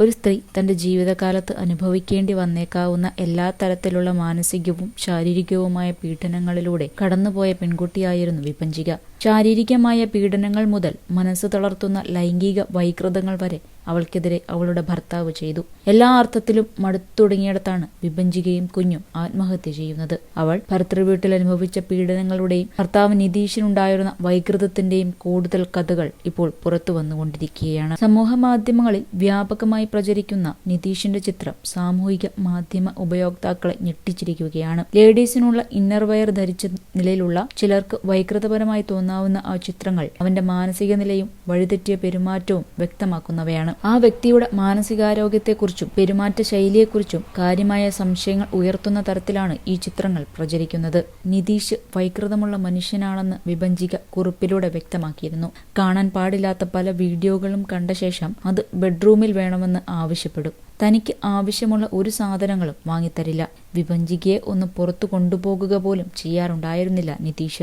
ഒരു സ്ത്രീ തന്റെ ജീവിതകാലത്ത് അനുഭവിക്കേണ്ടി വന്നേക്കാവുന്ന എല്ലാ തരത്തിലുള്ള മാനസികവും ശാരീരികവുമായ പീഡനങ്ങളിലൂടെ കടന്നുപോയ പെൺകുട്ടിയായിരുന്നു വിപഞ്ചിക. ശാരീരികമായ പീഡനങ്ങൾ മുതൽ മനസ്സ് തളർത്തുന്ന ലൈംഗിക വൈകൃതങ്ങൾ വരെ അവൾക്കെതിരെ അവളുടെ ഭർത്താവ് ചെയ്തു. എല്ലാ അർത്ഥത്തിലും മടുത്തുടങ്ങിയിടത്താണ് വിഭജിക്കുകയും കുഞ്ഞും ആത്മഹത്യ ചെയ്യുന്നത്. അവൾ ഭർത്തൃവീട്ടിൽ അനുഭവിച്ച പീഡനങ്ങളുടെയും ഭർത്താവ് നിതീഷിനുണ്ടായിരുന്ന വൈകൃതത്തിന്റെയും കൂടുതൽ കഥകൾ ഇപ്പോൾ പുറത്തു വന്നുകൊണ്ടിരിക്കുകയാണ്. സമൂഹ മാധ്യമങ്ങളിൽ വ്യാപകമായി പ്രചരിക്കുന്ന നിതീഷിന്റെ ചിത്രം സാമൂഹിക മാധ്യമ ഉപയോക്താക്കളെ ഞെട്ടിച്ചിരിക്കുകയാണ്. ലേഡീസിനുള്ള ഇന്നർവെയർ ധരിച്ച നിലയിലുള്ള ചിലർക്ക് വൈകൃതപരമായി തോന്നാവുന്ന ആ ചിത്രങ്ങൾ അവന്റെ മാനസിക നിലയും വഴിതെറ്റിയ പെരുമാറ്റവും വ്യക്തമാക്കുന്നവയാണ്. ആ വ്യക്തിയുടെ മാനസികാരോഗ്യത്തെക്കുറിച്ചും പെരുമാറ്റ ശൈലിയെക്കുറിച്ചും കാര്യമായ സംശയങ്ങൾ ഉയർത്തുന്ന തരത്തിലാണ് ഈ ചിത്രങ്ങൾ പ്രചരിക്കുന്നത്. നിതീഷ് വൈകൃതമുള്ള മനുഷ്യനാണെന്ന് വിഭജിക കുറിപ്പിലൂടെ വ്യക്തമാക്കിയിരുന്നു. കാണാൻ പാടില്ലാത്ത പല വീഡിയോകളും കണ്ട ശേഷം അത് ബെഡ്റൂമിൽ വേണമെന്ന് ആവശ്യപ്പെടും. തനിക്ക് ആവശ്യമുള്ള ഒരു സാധനങ്ങളും വാങ്ങിത്തരില്ല. വിഭജികയെ ഒന്ന് പുറത്തു കൊണ്ടുപോകുക പോലും ചെയ്യാറുണ്ടായിരുന്നില്ല നിതീഷ്.